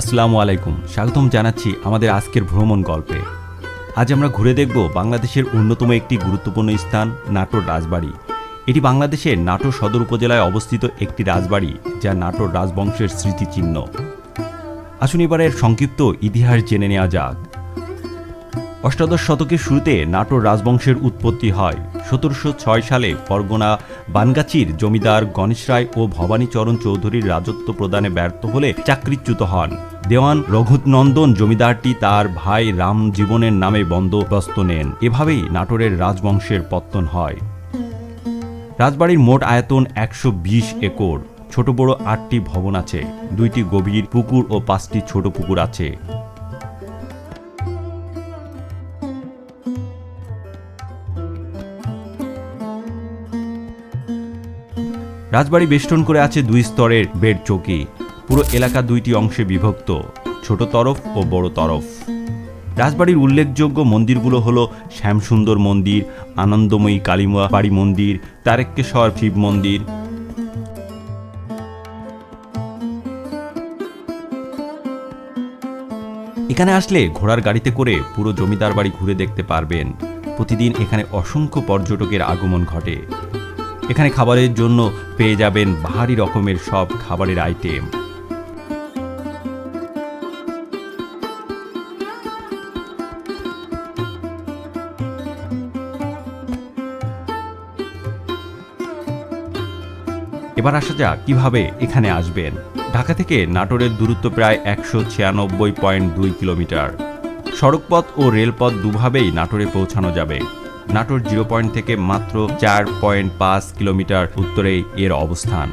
আসসালামু আলাইকুম। স্বাগতম জানাচ্ছি আমাদের আজকের ভ্রমণ গল্পে। আজ আমরা ঘুরে দেখব বাংলাদেশের অন্যতম একটি গুরুত্বপূর্ণ স্থান, নাটোর রাজবাড়ি। এটি বাংলাদেশের নাটোর সদর উপজেলায় অবস্থিত একটি রাজবাড়ি, যা নাটোর রাজবংশের স্মৃতিচিহ্ন। আসুন এবারের সংক্ষিপ্ত ইতিহাস জেনে নেওয়া যাক। অষ্টাদশ শতকের শুরুতে নাটোর রাজবংশের উৎপত্তি হয় সতেরোশো ছয় সালে পরগনা বানগাছির জমিদার গণেশ রায় ও ভবানীচরণ চৌধুরীর রাজত্ব প্রদানে ব্যর্থ হলে চাকরিচ্যুত হন। দেওয়ান রঘুনন্দন জমিদারটি তার ভাই রাম জীবনের নামে বন্দোবস্ত নেন। এভাবেই নাটোরের রাজবংশের পত্তন হয়। রাজবাড়ির মোট আয়তন একশো বিশ একর। ছোট বড় আটটি ভবন আছে। দুইটি গভীর পুকুর ও পাঁচটি ছোট পুকুর আছে। রাজবাড়ি বেষ্টন করে আছে দুই স্তরের বেড চৌকি। পুরো এলাকা দুইটি অংশে বিভক্ত, ছোট তরফ ও বড় তরফ। রাজবাড়ির উল্লেখযোগ্য মন্দিরগুলো হলো শ্যামসুন্দর মন্দির, আনন্দময়ী কালীমা বাড়ি মন্দির, তারেকেশ্বর শিব মন্দির। এখানে আসলে ঘোড়ার গাড়িতে করে পুরো জমিদার বাড়ি ঘুরে দেখতে পারবেন। প্রতিদিন এখানে অসংখ্য পর্যটকের আগমন ঘটে। এখানে খাবারের জন্য পেয়ে যাবেন ভারী রকমের সব খাবারের আইটেম এবার আসা যাক কীভাবে এখানে আসবেন। ঢাকা থেকে নাটোরের দূরত্ব প্রায় একশো ছিয়ানব্বই পয়েন্ট দুই কিলোমিটার। সড়কপথ ও রেলপথ দুভাবেই নাটোরে পৌঁছানো যাবে। নাটোর জিরো পয়েন্ট থেকে মাত্র চার পয়েন্ট পাঁচ কিলোমিটার উত্তরে এর অবস্থান।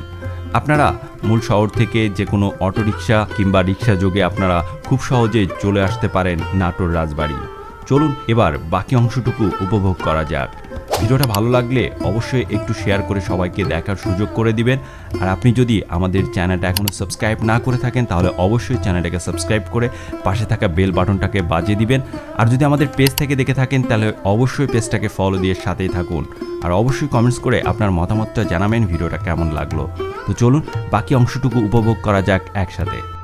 আপনারা মূল শহর থেকে যে কোনো অটোরিকশা কিংবা রিক্সা যোগে আপনারা খুব সহজে চলে আসতে পারেন নাটোর রাজবাড়ি। চলুন এবার বাকি অংশটুকু উপভোগ করা যাক। ভিডিওটা ভালো লাগলে অবশ্যই একটু শেয়ার করে সবাইকে দেখার সুযোগ করে দিবেন। আর আপনি যদি আমাদের চ্যানেলটা এখনও সাবস্ক্রাইব না করে থাকেন, তাহলে অবশ্যই চ্যানেলটাকে সাবস্ক্রাইব করে পাশে থাকা বেল বাটনটাকে বাজিয়ে দিবেন। আর যদি আমাদের পেজ থেকে দেখে থাকেন, তাহলে অবশ্যই পেজটাকে ফলো দিয়ে সাথেই থাকুন। আর অবশ্যই কমেন্টস করে আপনার মতামতটা জানাবেন, ভিডিওটা কেমন লাগল। তো চলুন, বাকি অংশটুকু উপভোগ করা যাক একসাথে।